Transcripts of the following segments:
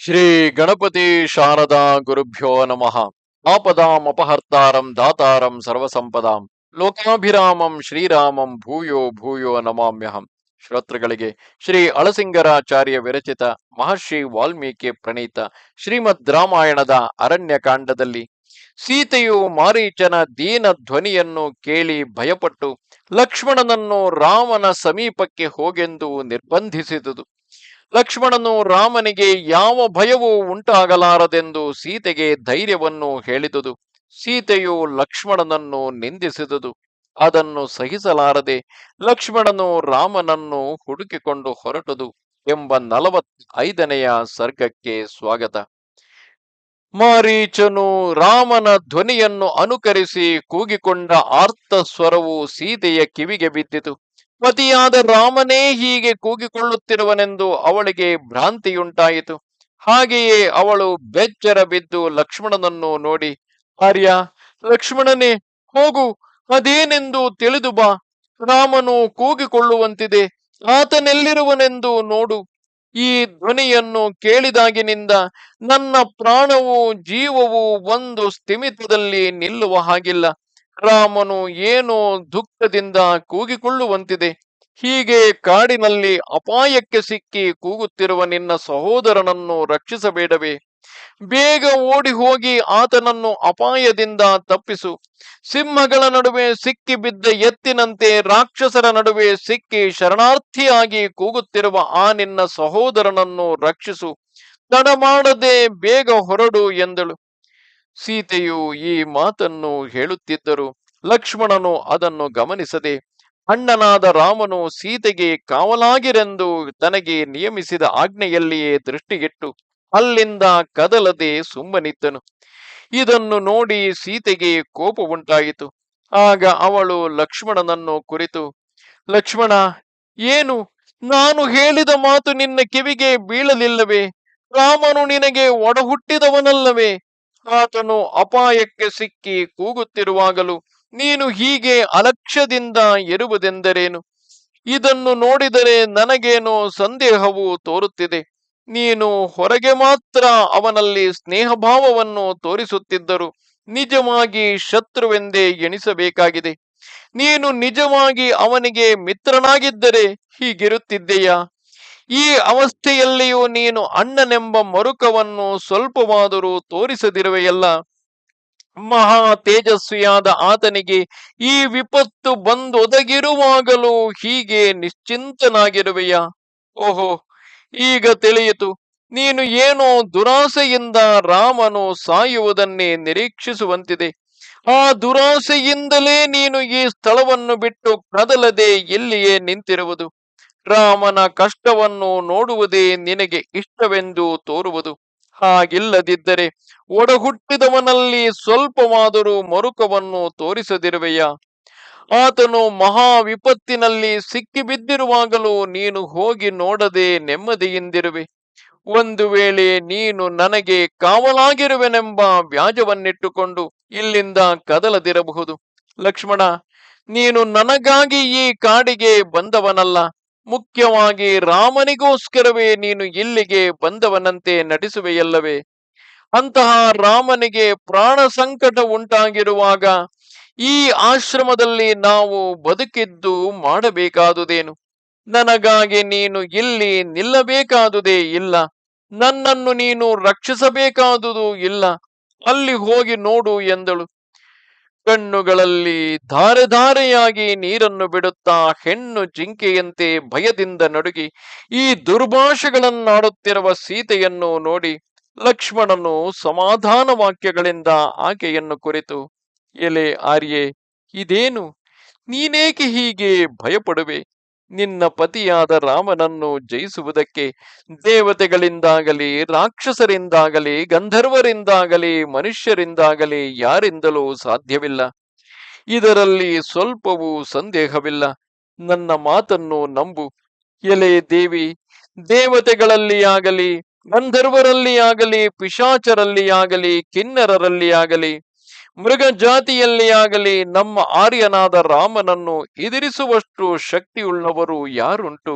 ಶ್ರೀ ಗಣಪತಿ ಶಾರದಾ ಗುರುಭ್ಯೋ ನಮಃ. ಆಪದಾಂ ಅಪಹರ್ತಾರಂ ದಾತಾರಂ ಸರ್ವಸಂಪದಾಂ. ಲೋಕಾಭಿರಾಮಂ ಶ್ರೀರಾಮಂ ಭೂಯೋ ಭೂಯೋ ನಮಾಮ್ಯಹಂ. ಶ್ರೋತೃಗಳಿಗೆ ಶ್ರೀ ಅಳಸಿಂಗರಾಚಾರ್ಯ ವಿರಚಿತ ಮಹರ್ಷಿ ವಾಲ್ಮೀಕಿ ಪ್ರಣೀತ ಶ್ರೀಮದ್ ರಾಮಾಯಣದ ಅರಣ್ಯಕಾಂಡದಲ್ಲಿ ಸೀತೆಯು ಮಾರೀಚನ ದೀನ ಧ್ವನಿಯನ್ನು ಕೇಳಿ ಭಯಪಟ್ಟು ಲಕ್ಷ್ಮಣನನ್ನು ರಾಮನ ಸಮೀಪಕ್ಕೆ ಹೋಗೆಂದು ನಿರ್ಬಂಧಿಸಿದುದು. ಲಕ್ಷ್ಮಣನು ರಾಮನಿಗೆ ಯಾವ ಭಯವೂ ಉಂಟಾಗಲಾರದೆಂದು ಸೀತೆಗೆ ಧೈರ್ಯವನ್ನು ಹೇಳಿದುದು. ಸೀತೆಯು ಲಕ್ಷ್ಮಣನನ್ನು ನಿಂದಿಸಿದುದು. ಅದನ್ನು ಸಹಿಸಲಾರದೆ ಲಕ್ಷ್ಮಣನು ರಾಮನನ್ನು ಹುಡುಕಿಕೊಂಡು ಹೊರಟುದು ಎಂಬ ನಲವತ್ ಐದನೆಯ ಸರ್ಗಕ್ಕೆ ಸ್ವಾಗತ. ಮಾರೀಚನು ರಾಮನ ಧ್ವನಿಯನ್ನು ಅನುಕರಿಸಿ ಕೂಗಿಕೊಂಡ ಆರ್ತ ಸ್ವರವು ಸೀತೆಯ ಕಿವಿಗೆ ಬಿದ್ದಿತು. ಪತಿಯಾದ ರಾಮನೇ ಹೀಗೆ ಕೂಗಿಕೊಳ್ಳುತ್ತಿರುವನೆಂದು ಅವಳಿಗೆ ಭ್ರಾಂತಿಯುಂಟಾಯಿತು. ಹಾಗೆಯೇ ಅವಳು ಬೆಚ್ಚರ ಬಿದ್ದು ಲಕ್ಷ್ಮಣನನ್ನು ನೋಡಿ ಆರ್ಯ ಲಕ್ಷ್ಮಣನೇ, ಹೋಗು, ಅದೇನೆಂದು ತಿಳಿದು ಬಾ. ರಾಮನು ಕೂಗಿಕೊಳ್ಳುವಂತಿದೆ, ಆತನೆಲ್ಲಿರುವನೆಂದು ನೋಡು. ಈ ಧ್ವನಿಯನ್ನು ಕೇಳಿದಾಗಿನಿಂದ ನನ್ನ ಪ್ರಾಣವು ಜೀವವು ಒಂದು ಸ್ಥಿಮಿತದಲ್ಲಿ ನಿಲ್ಲುವ ಹಾಗಿಲ್ಲ. ರಾಮನು ಏನೋ ದುಃಖದಿಂದ ಕೂಗಿಕೊಳ್ಳುವಂತಿದೆ. ಹೀಗೆ ಕಾಡಿನಲ್ಲಿ ಅಪಾಯಕ್ಕೆ ಸಿಕ್ಕಿ ಕೂಗುತ್ತಿರುವ ನಿನ್ನ ಸಹೋದರನನ್ನು ರಕ್ಷಿಸಬೇಡವೇ. ಬೇಗ ಓಡಿ ಹೋಗಿ ಆತನನ್ನು ಅಪಾಯದಿಂದ ತಪ್ಪಿಸು. ಸಿಂಹಗಳ ನಡುವೆ ಸಿಕ್ಕಿ ಬಿದ್ದ ಎತ್ತಿನಂತೆ ರಾಕ್ಷಸರ ನಡುವೆ ಸಿಕ್ಕಿ ಶರಣಾರ್ಥಿಯಾಗಿ ಕೂಗುತ್ತಿರುವ ಆ ನಿನ್ನ ಸಹೋದರನನ್ನು ರಕ್ಷಿಸು. ತಡ ಮಾಡದೆ ಬೇಗ ಹೊರಡು ಎಂದಳು. ಸೀತೆಯು ಈ ಮಾತನ್ನು ಹೇಳುತ್ತಿದ್ದರು. ಲಕ್ಷ್ಮಣನು ಅದನ್ನು ಗಮನಿಸದೆ, ಅಣ್ಣನಾದ ರಾಮನು ಸೀತೆಗೆ ಕಾವಲಾಗಿರೆಂದು ತನಗೆ ನಿಯಮಿಸಿದ ಆಜ್ಞೆಯಲ್ಲಿಯೇ ದೃಷ್ಟಿಗಿಟ್ಟು ಅಲ್ಲಿಂದ ಕದಲದೆ ಸುಮ್ಮನಿದ್ದನು. ಇದನ್ನು ನೋಡಿ ಸೀತೆಗೆ ಕೋಪ ಉಂಟಾಯಿತು. ಆಗ ಅವಳು ಲಕ್ಷ್ಮಣನನ್ನು ಕುರಿತು, ಲಕ್ಷ್ಮಣ, ಏನು? ನಾನು ಹೇಳಿದ ಮಾತು ನಿನ್ನ ಕಿವಿಗೆ ಬೀಳಲಿಲ್ಲವೇ? ರಾಮನು ನಿನಗೆ ಒಡಹುಟ್ಟಿದವನಲ್ಲವೇ? ಆತನು ಅಪಾಯಕ್ಕೆ ಸಿಕ್ಕಿ ಕೂಗುತ್ತಿರುವಾಗಲೂ ನೀನು ಹೀಗೆ ಅಲಕ್ಷ್ಯದಿಂದ ಇರುವುದೆಂದರೇನು ಇದನ್ನು ನೋಡಿದರೆ ನನಗೇನೋ ಸಂದೇಹವು ತೋರುತ್ತಿದೆ. ನೀನು ಹೊರಗೆ ಮಾತ್ರ ಅವನಲ್ಲಿ ಸ್ನೇಹಭಾವವನ್ನು ತೋರಿಸುತ್ತಿದ್ದರು ನಿಜವಾಗಿ ಶತ್ರುವೆಂದೇ ಎಣಿಸಬೇಕಾಗಿದೆ. ನೀನು ನಿಜವಾಗಿ ಅವನಿಗೆ ಮಿತ್ರನಾಗಿದ್ದರೆ ಹೀಗಿರುತ್ತಿದ್ದೆಯಾ? ಈ ಅವಸ್ಥೆಯಲ್ಲಿಯೂ ನೀನು ಅಣ್ಣನೆಂಬ ಮರುಕವನ್ನು ಸ್ವಲ್ಪವಾದರೂ ತೋರಿಸದಿರುವೆಯಲ್ಲ? ಮಹಾ ತೇಜಸ್ವಿಯಾದ ಆತನಿಗೆ ಈ ವಿಪತ್ತು ಬಂದೊದಗಿರುವಾಗಲೂ ಹೀಗೆ ನಿಶ್ಚಿಂತನಾಗಿರುವೆಯ? ಓಹೋ, ಈಗ ತಿಳಿಯಿತು. ನೀನು ಏನೋ ದುರಾಸೆಯಿಂದ ರಾಮನು ಸಾಯುವುದನ್ನೇ ನಿರೀಕ್ಷಿಸುವಂತಿದೆ. ಆ ದುರಾಸೆಯಿಂದಲೇ ನೀನು ಈ ಸ್ಥಳವನ್ನು ಬಿಟ್ಟು ಕದಲದೆ ಇಲ್ಲಿಯೇ ನಿಂತಿರುವುದು. ರಾಮನ ಕಷ್ಟವನ್ನು ನೋಡುವುದೇ ನಿನಗೆ ಇಷ್ಟವೆಂದು ತೋರುವುದು. ಹಾಗಿಲ್ಲದಿದ್ದರೆ ಒಡಹುಟ್ಟಿದವನಲ್ಲಿ ಸ್ವಲ್ಪವಾದರೂ ಮರುಕವನ್ನು ತೋರಿಸದಿರುವೆಯ? ಆತನು ಮಹಾ ವಿಪತ್ತಿನಲ್ಲಿ ಸಿಕ್ಕಿಬಿದ್ದಿರುವಾಗಲೂ ನೀನು ಹೋಗಿ ನೋಡದೆ ನೆಮ್ಮದಿಯಿಂದಿರುವೆ. ಒಂದು ವೇಳೆ ನೀನು ನನಗೆ ಕಾವಲಾಗಿರುವೆನೆಂಬ ವ್ಯಾಜವನ್ನಿಟ್ಟುಕೊಂಡು ಇಲ್ಲಿಂದ ಕದಲದಿರಬಹುದು. ಲಕ್ಷ್ಮಣ, ನೀನು ನನಗಾಗಿ ಈ ಕಾಡಿಗೆ ಬಂದವನಲ್ಲ. ಮುಖ್ಯವಾಗಿ ರಾಮನಿಗೋಸ್ಕರವೇ ನೀನು ಇಲ್ಲಿಗೆ ಬಂದವನಂತೆ ನಟಿಸುವೆಯಲ್ಲವೇ? ಅಂತಹ ರಾಮನಿಗೆ ಪ್ರಾಣ ಸಂಕಟ ಉಂಟಾಗಿರುವಾಗ ಈ ಆಶ್ರಮದಲ್ಲಿ ನಾವು ಬದುಕಿದ್ದು ಮಾಡಬೇಕಾದುದೇನು? ನನಗಾಗಿ ನೀನು ಇಲ್ಲಿ ನಿಲ್ಲಬೇಕಾದುದೇ ಇಲ್ಲ. ನನ್ನನ್ನು ನೀನು ರಕ್ಷಿಸಬೇಕಾದುದು ಇಲ್ಲ. ಅಲ್ಲಿ ಹೋಗಿ ನೋಡು ಎಂದಳು. ಕಣ್ಣುಗಳಲ್ಲಿ ಧಾರೆ ಧಾರೆಯಾಗಿ ನೀರನ್ನು ಬಿಡುತ್ತಾ ಹೆಣ್ಣು ಜಿಂಕೆಯಂತೆ ಭಯದಿಂದ ನಡುಗಿ ಈ ದುರ್ಭಾಷೆಗಳನ್ನಾಡುತ್ತಿರುವ ಸೀತೆಯನ್ನು ನೋಡಿ ಲಕ್ಷ್ಮಣನು ಸಮಾಧಾನ ವಾಕ್ಯಗಳಿಂದ ಆಕೆಯನ್ನು ಕುರಿತು, ಎಲೆ ಆರ್ಯೆ, ಇದೇನು? ನೀನೇಕೆ ಹೀಗೆ ಭಯಪಡುವೆ? ನಿನ್ನ ಪತಿಯಾದ ರಾಮನನ್ನು ಜಯಿಸುವುದಕ್ಕೆ ದೇವತೆಗಳಿಂದಾಗಲಿ, ರಾಕ್ಷಸರಿಂದಾಗಲಿ, ಗಂಧರ್ವರಿಂದಾಗಲಿ, ಮನುಷ್ಯರಿಂದಾಗಲಿ ಯಾರಿಂದಲೂ ಸಾಧ್ಯವಿಲ್ಲ. ಇದರಲ್ಲಿ ಸ್ವಲ್ಪವೂ ಸಂದೇಹವಿಲ್ಲ. ನನ್ನ ಮಾತನ್ನು ನಂಬು. ಎಲೆ ದೇವಿ, ದೇವತೆಗಳಲ್ಲಿ ಆಗಲಿ, ಗಂಧರ್ವರಲ್ಲಿ ಆಗಲಿ ಮೃಗ ಜಾತಿಯಲ್ಲಿ ಆಗಲಿ ನಮ್ಮ ಆರ್ಯನಾದ ರಾಮನನ್ನು ಎದುರಿಸುವಷ್ಟು ಶಕ್ತಿಯುಳ್ಳವರು ಯಾರುಂಟು?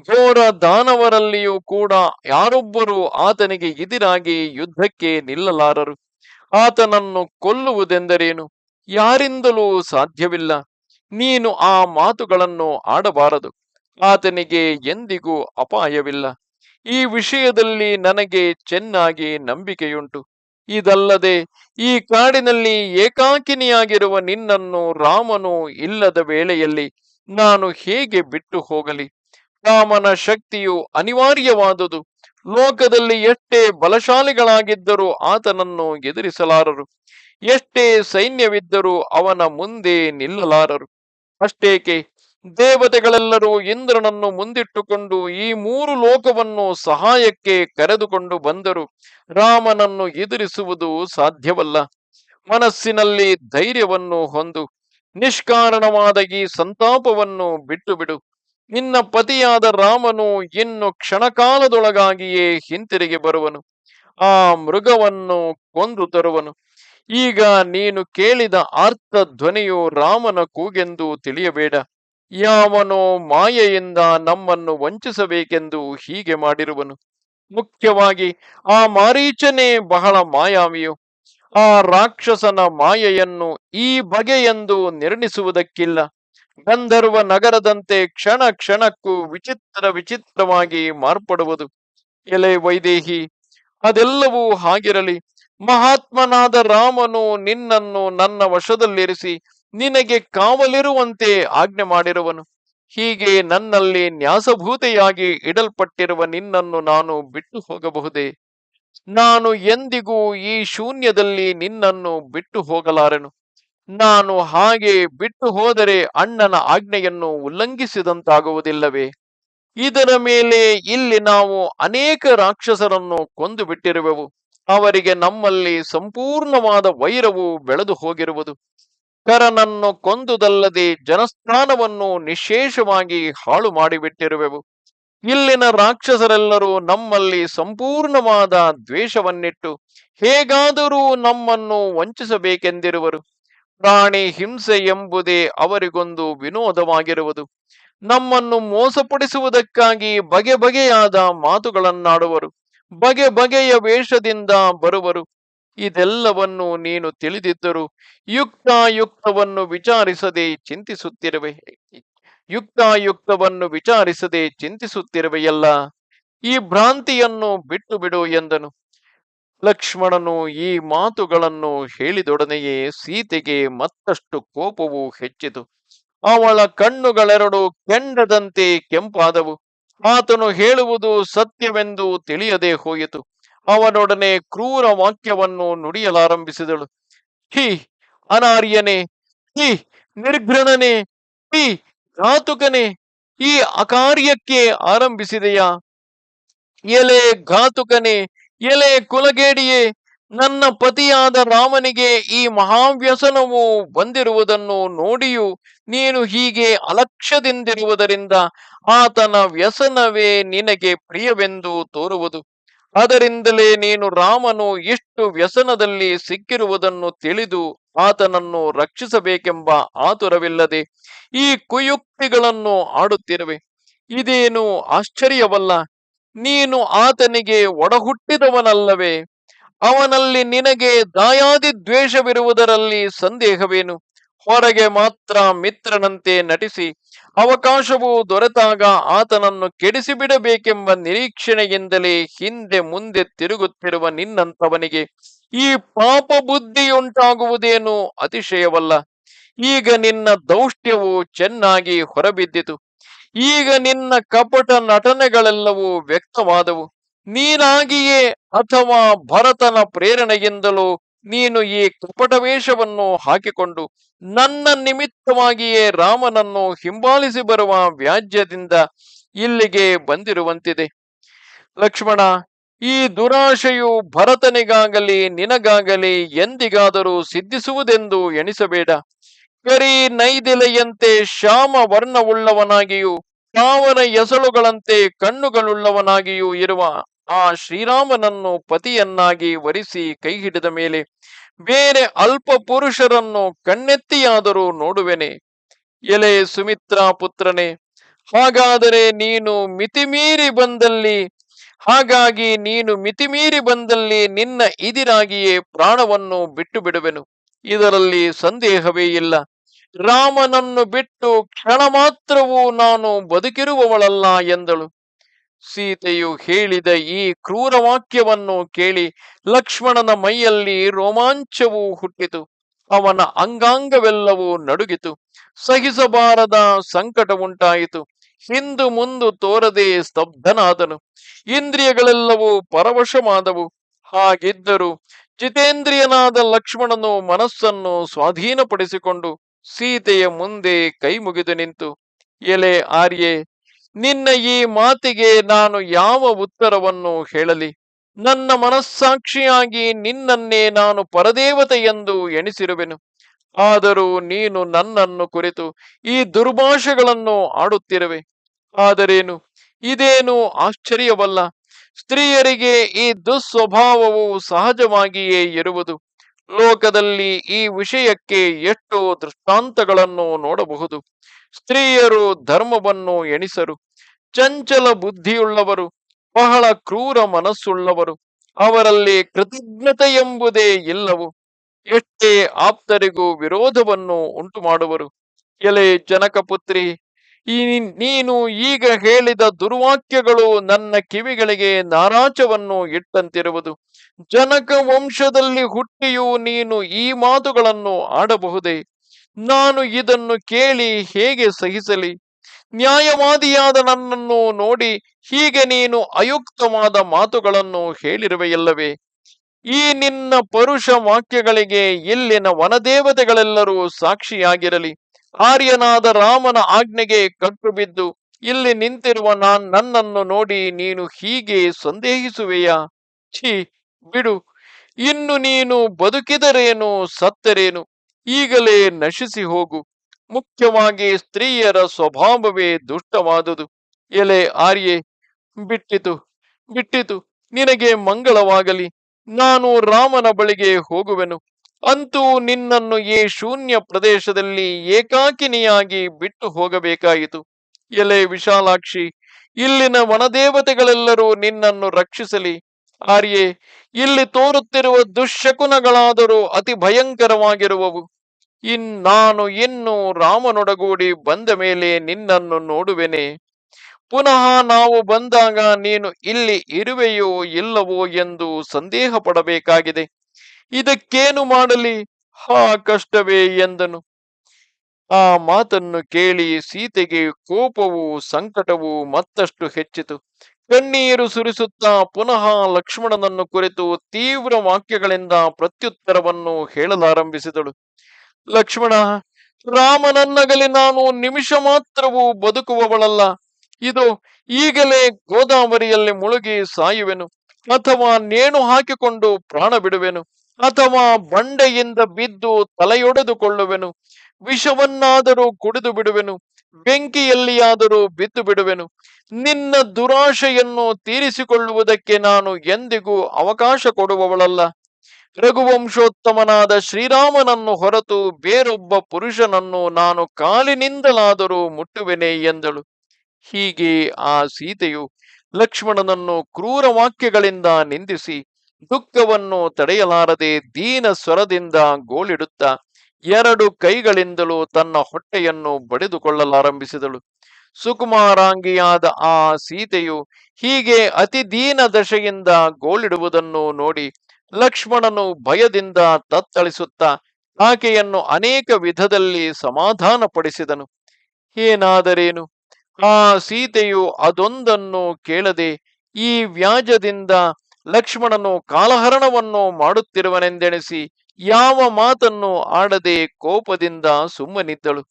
ಘೋರ ದಾನವರಲ್ಲಿಯೂ ಕೂಡ ಯಾರೊಬ್ಬರು ಆತನಿಗೆ ಎದುರಾಗಿ ಯುದ್ಧಕ್ಕೆ ನಿಲ್ಲಲಾರರು? ಆತನನ್ನು ಕೊಲ್ಲುವುದೆಂದರೇನು? ಯಾರಿಂದಲೂ ಸಾಧ್ಯವಿಲ್ಲ. ನೀನು ಆ ಮಾತುಗಳನ್ನು ಆಡಬಾರದು. ಆತನಿಗೆ ಎಂದಿಗೂ ಅಪಾಯವಿಲ್ಲ. ಈ ವಿಷಯದಲ್ಲಿ ನನಗೆ ಚೆನ್ನಾಗಿ ನಂಬಿಕೆಯುಂಟು. ಇದಲ್ಲದೆ ಈ ಕಾಡಿನಲ್ಲಿ ಏಕಾಕಿನಿಯಾಗಿರುವ ನಿನ್ನನ್ನು ರಾಮನು ಇಲ್ಲದ ವೇಳೆಯಲ್ಲಿ ನಾನು ಹೇಗೆ ಬಿಟ್ಟು ಹೋಗಲಿ? ರಾಮನ ಶಕ್ತಿಯು ಅನಿವಾರ್ಯವಾದುದು. ಲೋಕದಲ್ಲಿ ಎಷ್ಟೇ ಬಲಶಾಲಿಗಳಾಗಿದ್ದರೂ ಆತನನ್ನು ಎದುರಿಸಲಾರರು. ಎಷ್ಟೇ ಸೈನ್ಯವಿದ್ದರೂ ಅವನ ಮುಂದೆ ನಿಲ್ಲಲಾರರು. ಅಷ್ಟೇಕೆ? ದೇವತೆಗಳೆಲ್ಲರೂ ಇಂದ್ರನನ್ನು ಮುಂದಿಟ್ಟುಕೊಂಡು ಈ ಮೂರು ಲೋಕವನ್ನು ಸಹಾಯಕ್ಕೆ ಕರೆದುಕೊಂಡು ಬಂದರು. ರಾಮನನ್ನು ಎದುರಿಸುವುದು ಸಾಧ್ಯವಲ್ಲ. ಮನಸ್ಸಿನಲ್ಲಿ ಧೈರ್ಯವನ್ನು ಹೊಂದು ನಿಷ್ಕಾರಣವಾದ ಈ ಸಂತಾಪವನ್ನು ಬಿಟ್ಟು ಬಿಡು ನಿನ್ನ ಪತಿಯಾದ ರಾಮನು ಇನ್ನು ಕ್ಷಣಕಾಲದೊಳಗಾಗಿಯೇ ಹಿಂತಿರುಗಿ ಬರುವನು. ಆ ಮೃಗವನ್ನು ಕೊಂದು ತರುವನು. ಈಗ ನೀನು ಕೇಳಿದ ಆರ್ತ ಧ್ವನಿಯು ರಾಮನ ಕೂಗೆಂದು ತಿಳಿಯಬೇಡ. ಯಾವನೋ ಮಾಯೆಯಿಂದ ನಮ್ಮನ್ನು ವಂಚಿಸಬೇಕೆಂದು ಹೀಗೆ ಮಾಡಿರುವನು. ಮುಖ್ಯವಾಗಿ ಆ ಮಾರೀಚನೇ ಬಹಳ ಮಾಯಾವಿಯು. ಆ ರಾಕ್ಷಸನ ಮಾಯೆಯನ್ನು ಈ ಬಗೆಯೆಂದು ನಿರ್ಣಿಸುವುದಕ್ಕಿಲ್ಲ. ಗಂಧರ್ವ ನಗರದಂತೆ ಕ್ಷಣ ಕ್ಷಣಕ್ಕೂ ವಿಚಿತ್ರ ವಿಚಿತ್ರವಾಗಿ ಮಾರ್ಪಡುವುದು. ಎಲೆ ವೈದೇಹಿ, ಅದೆಲ್ಲವೂ ಹಾಗಿರಲಿ. ಮಹಾತ್ಮನಾದ ರಾಮನು ನಿನ್ನನ್ನು ನನ್ನ ವಶದಲ್ಲಿರಿಸಿ ನಿನಗೆ ಕಾವಲಿರುವಂತೆ ಆಜ್ಞೆ ಮಾಡಿರುವನು. ಹೀಗೆ ನನ್ನಲ್ಲಿ ನ್ಯಾಸಭೂತೆಯಾಗಿ ಇಡಲ್ಪಟ್ಟಿರುವ ನಿನ್ನನ್ನು ನಾನು ಬಿಟ್ಟು ಹೋಗಬಹುದೇ? ನಾನು ಎಂದಿಗೂ ಈ ಶೂನ್ಯದಲ್ಲಿ ನಿನ್ನನ್ನು ಬಿಟ್ಟು ಹೋಗಲಾರೆನು. ನಾನು ಹಾಗೆ ಬಿಟ್ಟು ಹೋದರೆ ಅಣ್ಣನ ಆಜ್ಞೆಯನ್ನು ಉಲ್ಲಂಘಿಸಿದಂತಾಗುವುದಿಲ್ಲವೇ? ಇದರ ಮೇಲೆ ಇಲ್ಲಿ ನಾವು ಅನೇಕ ರಾಕ್ಷಸರನ್ನು ಕೊಂದು ಬಿಟ್ಟಿರುವೆವು ಅವರಿಗೆ ನಮ್ಮಲ್ಲಿ ಸಂಪೂರ್ಣವಾದ ವೈರವು ಬೆಳೆದು ಹೋಗಿರುವುದು. ಕರನನ್ನು ಕೊಂದುದಲ್ಲದೆ ಜನಸ್ಥಾನವನ್ನು ನಿಶೇಷವಾಗಿ ಹಾಳು ಮಾಡಿಬಿಟ್ಟಿರುವೆವು. ಇಲ್ಲಿನ ರಾಕ್ಷಸರೆಲ್ಲರೂ ನಮ್ಮಲ್ಲಿ ಸಂಪೂರ್ಣವಾದ ದ್ವೇಷವನ್ನಿಟ್ಟು ಹೇಗಾದರೂ ನಮ್ಮನ್ನು ವಂಚಿಸಬೇಕೆಂದಿರುವರು. ಪ್ರಾಣಿ ಹಿಂಸೆ ಎಂಬುದೇ ಅವರಿಗೊಂದು ವಿನೋದವಾಗಿರುವುದು. ನಮ್ಮನ್ನು ಮೋಸಪಡಿಸುವುದಕ್ಕಾಗಿ ಬಗೆ ಬಗೆಯಾದ ಮಾತುಗಳನ್ನಾಡುವರು. ಬಗೆ ಬಗೆಯ ವೇಷದಿಂದ ಬರುವರು. ಇದೆಲ್ಲವನ್ನು ನೀನು ತಿಳಿದಿದ್ದರೂ ಯುಕ್ತಾಯುಕ್ತವನ್ನು ವಿಚಾರಿಸದೆ ಚಿಂತಿಸುತ್ತಿರುವೆ. ಯುಕ್ತಾಯುಕ್ತವನ್ನು ವಿಚಾರಿಸದೆ ಚಿಂತಿಸುತ್ತಿರುವೆಯಲ್ಲ. ಈ ಭ್ರಾಂತಿಯನ್ನು ಬಿಟ್ಟು ಬಿಡು ಎಂದನು. ಲಕ್ಷ್ಮಣನು ಈ ಮಾತುಗಳನ್ನು ಹೇಳಿದೊಡನೆಯೇ ಸೀತೆಗೆ ಮತ್ತಷ್ಟು ಕೋಪವು ಹೆಚ್ಚಿತು. ಅವಳ ಕಣ್ಣುಗಳೆರಡು ಕೆಂಡದಂತೆ ಕೆಂಪಾದವು. ಆತನು ಹೇಳುವುದು ಸತ್ಯವೆಂದು ತಿಳಿಯದೆ ಹೋಯಿತು. ಅವನೊಡನೆ ಕ್ರೂರ ವಾಕ್ಯವನ್ನು ನುಡಿಯಲಾರಂಭಿಸಿದಳು. ಹಿ, ಅನಾರ್ಯನೇ, ಹಿ ನಿರ್ಘ್ರಣನೆ ಹಿ, ಘಾತುಕನೇ, ಈ ಅಕಾರ್ಯಕ್ಕೆ ಆರಂಭಿಸಿದೆಯಾ? ಎಲೆ ಘಾತುಕನೇ, ಎಲೆ ಕುಲಗೇಡಿಯೇ, ನನ್ನ ಪತಿಯಾದ ರಾಮನಿಗೆ ಈ ಮಹಾವ್ಯಸನವು ಬಂದಿರುವುದನ್ನು ನೋಡಿಯೂ ನೀನು ಹೀಗೆ ಅಲಕ್ಷ್ಯದಿಂದಿರುವುದರಿಂದ ಆತನ ವ್ಯಸನವೇ ನಿನಗೆ ಪ್ರಿಯವೆಂದು ತೋರುವುದು. ಅದರಿಂದಲೇ ನೀನು ರಾಮನು ಇಷ್ಟು ವ್ಯಸನದಲ್ಲಿ ಸಿಕ್ಕಿರುವುದನ್ನು ತಿಳಿದು ಆತನನ್ನು ರಕ್ಷಿಸಬೇಕೆಂಬ ಆತುರವಿಲ್ಲದೆ ಈ ಕುಯುಕ್ತಿಗಳನ್ನು ಆಡುತ್ತಿರುವೆ. ಇದೇನು ಆಶ್ಚರ್ಯವಲ್ಲ, ನೀನು ಆತನಿಗೆ ಒಡಹುಟ್ಟಿದವನಲ್ಲವೇ, ಅವನಲ್ಲಿ ನಿನಗೆ ದಾಯಾದಿ ದ್ವೇಷವಿರುವುದರಲ್ಲಿ ಸಂದೇಹವೇನು? ಹೊರಗೆ ಮಾತ್ರ ಮಿತ್ರನಂತೆ ನಟಿಸಿ ಅವಕಾಶವು ದೊರೆತಾಗ ಆತನನ್ನು ಕೆಡಿಸಿಬಿಡಬೇಕೆಂಬ ನಿರೀಕ್ಷಣೆಯಿಂದಲೇ ಹಿಂದೆ ಮುಂದೆ ತಿರುಗುತ್ತಿರುವ ನಿನ್ನಂತವನಿಗೆ ಈ ಪಾಪ ಬುದ್ಧಿಯುಂಟಾಗುವುದೇನು ಅತಿಶಯವಲ್ಲ. ಈಗ ನಿನ್ನ ದೌಷ್ಟ್ಯವು ಚೆನ್ನಾಗಿ ಹೊರಬಿದ್ದಿತು. ಈಗ ನಿನ್ನ ಕಪಟ ನಟನೆಗಳೆಲ್ಲವೂ ವ್ಯಕ್ತವಾದವು. ನೀನಾಗಿಯೇ ಅಥವಾ ಭರತನ ಪ್ರೇರಣೆಯಿಂದಲೂ ನೀನು ಈ ಕಪಟ ವೇಷವನ್ನು ಹಾಕಿಕೊಂಡು ನನ್ನ ನಿಮಿತ್ತವಾಗಿಯೇ ರಾಮನನ್ನು ಹಿಂಬಾಲಿಸಿ ಬರುವ ವ್ಯಾಜ್ಯದಿಂದ ಇಲ್ಲಿಗೆ ಬಂದಿರುವಂತಿದೆ. ಲಕ್ಷ್ಮಣ, ಈ ದುರಾಶೆಯು ಭರತನಿಗಾಗಲಿ ನಿನಗಾಗಲಿ ಎಂದಿಗಾದರೂ ಸಿದ್ಧಿಸುವುದೆಂದು ಎಣಿಸಬೇಡ. ಕರಿ ನೈದಿಲೆಯಂತೆ ಶ್ಯಾಮ ವರ್ಣವುಳ್ಳವನಾಗಿಯೂ, ಪಾವನ ಎಸಳುಗಳಂತೆ ಕಣ್ಣುಗಳುಳ್ಳವನಾಗಿಯೂ ಇರುವ ಆ ಶ್ರೀರಾಮನನ್ನು ಪತಿಯನ್ನಾಗಿ ವರಿಸಿ ಕೈ ಹಿಡಿದ ಮೇಲೆ, ಬೇರೆ ಅಲ್ಪ ಪುರುಷರನ್ನು ಕಣ್ಣೆತ್ತಿಯಾದರೂ ನೋಡುವೆನೆ. ಎಲೆ ಸುಮಿತ್ರಾ ಪುತ್ರನೇ, ಹಾಗಾದರೆ ನೀನು ಮಿತಿಮೀರಿ ಬಂದಲ್ಲಿ, ಹಾಗಾಗಿ ನೀನು ಮಿತಿಮೀರಿ ಬಂದಲ್ಲಿ ನಿನ್ನ ಇದಿರಾಗಿಯೇ ಪ್ರಾಣವನ್ನು ಬಿಟ್ಟು ಬಿಡುವೆನು ಇದರಲ್ಲಿ ಸಂದೇಹವೇ ಇಲ್ಲ. ರಾಮನನ್ನು ಬಿಟ್ಟು ಕ್ಷಣ ಮಾತ್ರವೂ ನಾನು ಬದುಕಿರುವವಳಲ್ಲ ಎಂದಳು. ಸೀತೆಯು ಹೇಳಿದ ಈ ಕ್ರೂರ ವಾಕ್ಯವನ್ನು ಕೇಳಿ ಲಕ್ಷ್ಮಣನ ಮೈಯಲ್ಲಿ ರೋಮಾಂಚವೂ ಹುಟ್ಟಿತು. ಅವನ ಅಂಗಾಂಗವೆಲ್ಲವೂ ನಡುಗಿತು. ಸಹಿಸಬಾರದ ಸಂಕಟ ಉಂಟಾಯಿತು. ಹಿಂದು ಮುಂದು ತೋರದೆ ಸ್ತಬ್ಧನಾದನು. ಇಂದ್ರಿಯಗಳೆಲ್ಲವೂ ಪರವಶವಾದವು. ಹಾಗಿದ್ದರೂ ಜಿತೇಂದ್ರಿಯನಾದ ಲಕ್ಷ್ಮಣನು ಮನಸ್ಸನ್ನು ಸ್ವಾಧೀನಪಡಿಸಿಕೊಂಡು ಸೀತೆಯ ಮುಂದೆ ಕೈ ಮುಗಿದು ನಿಂತು, ಎಲೆ ಆರ್ಯೆ ನಿನ್ನ ಈ ಮಾತಿಗೆ ನಾನು ಯಾವ ಉತ್ತರವನ್ನು ಹೇಳಲಿ? ನನ್ನ ಮನಸ್ಸಾಕ್ಷಿಯಾಗಿ ನಿನ್ನನ್ನೇ ನಾನು ಪರದೇವತೆ ಎಂದು ಎಣಿಸಿರುವೆನು. ಆದರೂ ನೀನು ನನ್ನನ್ನು ಕುರಿತು ಈ ದುರ್ಭಾಷೆಗಳನ್ನು ಆಡುತ್ತಿರುವೆ. ಆದರೇನು? ಇದೇನು ಆಶ್ಚರ್ಯವಲ್ಲ. ಸ್ತ್ರೀಯರಿಗೆ ಈ ದುಸ್ವಭಾವವು ಸಹಜವಾಗಿಯೇ ಇರುವುದು. ಲೋಕದಲ್ಲಿ ಈ ವಿಷಯಕ್ಕೆ ಎಷ್ಟು ದೃಷ್ಟಾಂತಗಳನ್ನು ನೋಡಬಹುದು. ಸ್ತ್ರೀಯರು ಧರ್ಮವನ್ನು ಎಣಿಸರು. ಚಂಚಲ ಬುದ್ಧಿಯುಳ್ಳವರು, ಬಹಳ ಕ್ರೂರ ಮನಸ್ಸುಳ್ಳವರು, ಅವರಲ್ಲಿ ಕೃತಜ್ಞತೆ ಎಂಬುದೇ ಇಲ್ಲವು. ಎಷ್ಟೇ ಆಪ್ತರಿಗೂ ವಿರೋಧವನ್ನು ಉಂಟು ಮಾಡುವರು ಎಲೆ ಜನಕಪುತ್ರಿ ಈ ನೀನು ಈಗ ಹೇಳಿದ ದುರ್ವಾಕ್ಯಗಳು ನನ್ನ ಕಿವಿಗಳಿಗೆ ನಾರಾಚವನ್ನು ಇಟ್ಟಂತಿರುವುದು. ಜನಕ ವಂಶದಲ್ಲಿ ಹುಟ್ಟಿಯೂ ನೀನು ಈ ಮಾತುಗಳನ್ನು ಆಡಬಹುದೇ? ನಾನು ಇದನ್ನು ಕೇಳಿ ಹೇಗೆ ಸಹಿಸಲಿ? ನ್ಯಾಯವಾದಿಯಾದ ನನ್ನನ್ನು ನೋಡಿ ಹೀಗೆ ನೀನು ಅಯುಕ್ತವಾದ ಮಾತುಗಳನ್ನು ಹೇಳಿರುವೆಯಲ್ಲವೇ? ಈ ನಿನ್ನ ಪರುಷ ವಾಕ್ಯಗಳಿಗೆ ಇಲ್ಲಿನ ವನದೇವತೆಗಳೆಲ್ಲರೂ ಸಾಕ್ಷಿಯಾಗಿರಲಿ. ಆರ್ಯನಾದ ರಾಮನ ಆಜ್ಞೆಗೆ ಕಟ್ಟು ಬಿದ್ದು ಇಲ್ಲಿ ನಿಂತಿರುವ ನಾನ್ ನನ್ನನ್ನು ನೋಡಿ ನೀನು ಹೀಗೆ ಸಂದೇಹಿಸುವೆಯಾ? ಛೀ, ಬಿಡು. ಇನ್ನು ನೀನು ಬದುಕಿದರೇನು ಸತ್ತರೇನು? ಈಗಲೇ ನಶಿಸಿ ಹೋಗು. ಮುಖ್ಯವಾಗಿ ಸ್ತ್ರೀಯರ ಸ್ವಭಾವವೇ ದುಷ್ಟವಾದುದು. ಎಲೆ ಆರ್ಯೆ, ಬಿಟ್ಟಿತು ಬಿಟ್ಟಿತು, ನಿನಗೆ ಮಂಗಳವಾಗಲಿ. ನಾನು ರಾಮನ ಬಳಿಗೆ ಹೋಗುವೆನು. ಅಂತೂ ನಿನ್ನನ್ನು ಈ ಶೂನ್ಯ ಪ್ರದೇಶದಲ್ಲಿ ಏಕಾಕಿನಿಯಾಗಿ ಬಿಟ್ಟು ಹೋಗಬೇಕಾಯಿತು. ಎಲೆ ವಿಶಾಲಾಕ್ಷಿ, ಇಲ್ಲಿನ ವನದೇವತೆಗಳೆಲ್ಲರೂ ನಿನ್ನನ್ನು ರಕ್ಷಿಸಲಿ. ಆರ್ಯೆ, ಇಲ್ಲಿ ತೋರುತ್ತಿರುವ ದುಶ್ಶಕುನಗಳಾದರೂ ಅತಿ ಭಯಂಕರವಾಗಿರುವವು. ಇನ್ ನಾನು ಇನ್ನು ರಾಮನೊಡಗೂಡಿ ಬಂದ ಮೇಲೆ ನಿನ್ನನ್ನು ನೋಡುವೆನೆ. ಪುನಃ ನಾವು ಬಂದಾಗ ನೀನು ಇಲ್ಲಿ ಇರುವೆಯೋ ಇಲ್ಲವೋ ಎಂದು ಸಂದೇಹ ಪಡಬೇಕಾಗಿದೆ ಇದಕ್ಕೇನು ಮಾಡಲಿ? ಹಾ, ಕಷ್ಟವೇ ಎಂದನು. ಆ ಮಾತನ್ನು ಕೇಳಿ ಸೀತೆಗೆ ಕೋಪವು ಸಂಕಟವು ಮತ್ತಷ್ಟು ಹೆಚ್ಚಿತು. ಕಣ್ಣೀರು ಸುರಿಸುತ್ತಾ ಪುನಃ ಲಕ್ಷ್ಮಣನನ್ನು ಕುರಿತು ತೀವ್ರ ವಾಕ್ಯಗಳಿಂದ ಪ್ರತ್ಯುತ್ತರವನ್ನು ಹೇಳಲಾರಂಭಿಸಿದಳು. ಲಕ್ಷ್ಮಣ, ರಾಮನನ್ನಗಲಿ ನಾನು ನಿಮಿಷ ಮಾತ್ರವೂ ಬದುಕುವವಳಲ್ಲ. ಇದು ಈಗಲೇ ಗೋದಾವರಿಯಲ್ಲಿ ಮುಳುಗಿ ಸಾಯುವೆನು. ಅಥವಾ ನೇಣು ಹಾಕಿಕೊಂಡು ಪ್ರಾಣ ಬಿಡುವೆನು. ಅಥವಾ ಬಂಡೆಯಿಂದ ಬಿದ್ದು ತಲೆಯೊಡೆದುಕೊಳ್ಳುವೆನು. ವಿಷವನ್ನಾದರೂ ಕುಡಿದು ಬಿಡುವೆನು. ಬೆಂಕಿಯಲ್ಲಿಯಾದರೂ ಬಿದ್ದು ಬಿಡುವೆನು. ನಿನ್ನ ದುರಾಶೆಯನ್ನು ತೀರಿಸಿಕೊಳ್ಳುವುದಕ್ಕೆ ನಾನು ಎಂದಿಗೂ ಅವಕಾಶ ಕೊಡುವವಳಲ್ಲ. ರಘುವಂಶೋತ್ತಮನಾದ ಶ್ರೀರಾಮನನ್ನು ಹೊರತು ಬೇರೊಬ್ಬ ಪುರುಷನನ್ನು ನಾನು ಕಾಲಿನಿಂದಲಾದರೂ ಮುಟ್ಟುವೆನೆ ಎಂದಳು. ಹೀಗೆ ಆ ಸೀತೆಯು ಲಕ್ಷ್ಮಣನನ್ನು ಕ್ರೂರ ವಾಕ್ಯಗಳಿಂದ ನಿಂದಿಸಿ ದುಃಖವನ್ನು ತಡೆಯಲಾರದೆ ದೀನ ಸ್ವರದಿಂದ ಗೋಳಿಡುತ್ತಾ ಎರಡು ಕೈಗಳಿಂದಲೂ ತನ್ನ ಹೊಟ್ಟೆಯನ್ನು ಬಡಿದುಕೊಳ್ಳಲಾರಂಭಿಸಿದಳು. ಸುಕುಮಾರಾಂಗಿಯಾದ ಆ ಸೀತೆಯು ಹೀಗೆ ಅತಿ ದೀನ ದಶೆಯಿಂದ ಗೋಳಿಡುವುದನ್ನು ನೋಡಿ ಲಕ್ಷ್ಮಣನು ಭಯದಿಂದ ತತ್ತಳಿಸುತ್ತಾ ಆಕೆಯನ್ನು ಅನೇಕ ವಿಧದಲ್ಲಿ ಸಮಾಧಾನಪಡಿಸಿದನು. ಏನಾದರೇನು? ಆ ಸೀತೆಯು ಅದೊಂದನ್ನು ಕೇಳದೆ ಈ ವ್ಯಾಜದಿಂದ ಲಕ್ಷ್ಮಣನು ಕಾಲಹರಣವನ್ನು ಮಾಡುತ್ತಿರುವನೆಂದೆಣಿಸಿ ಯಾವ ಮಾತನ್ನು ಆಡದೆ ಕೋಪದಿಂದ ಸುಮ್ಮನಿದ್ದಳು.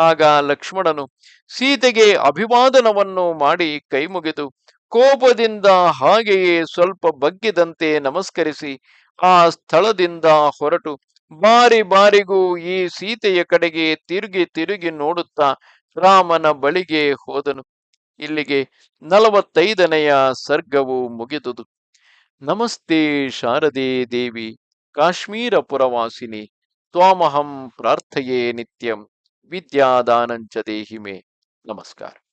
ಆಗ ಲಕ್ಷ್ಮಣನು ಸೀತೆಗೆ ಅಭಿವಾದನವನ್ನು ಮಾಡಿ ಕೈಮುಗಿದು ಕೋಪದಿಂದ ಹಾಗೆಯೇ ಸ್ವಲ್ಪ ಬಗ್ಗಿದಂತೆ ನಮಸ್ಕರಿಸಿ ಆ ಸ್ಥಳದಿಂದ ಹೊರಟು. ಬಾರಿ ಬಾರಿಗೂ ಈ ಸೀತೆಯ ಕಡೆಗೆ ತಿರುಗಿ ತಿರುಗಿ ನೋಡುತ್ತಾ ರಾಮನ ಬಳಿಗೆ ಹೋದನು. ಇಲ್ಲಿಗೆ ನಲವತ್ತೈದನೆಯ ಸರ್ಗವು ಮುಗಿದುದು. ನಮಸ್ತೆ ಶಾರದೆ ದೇವಿ, ಕಾಶ್ಮೀರ ಪುರವಾಸಿನಿ, ತ್ವಾಮಹಂ ಪ್ರಾರ್ಥಯೇ ನಿತ್ಯಂ, ವಿದ್ಯಾದಾನಂಚ ದೇಹಿಮೆ. ನಮಸ್ಕಾರ.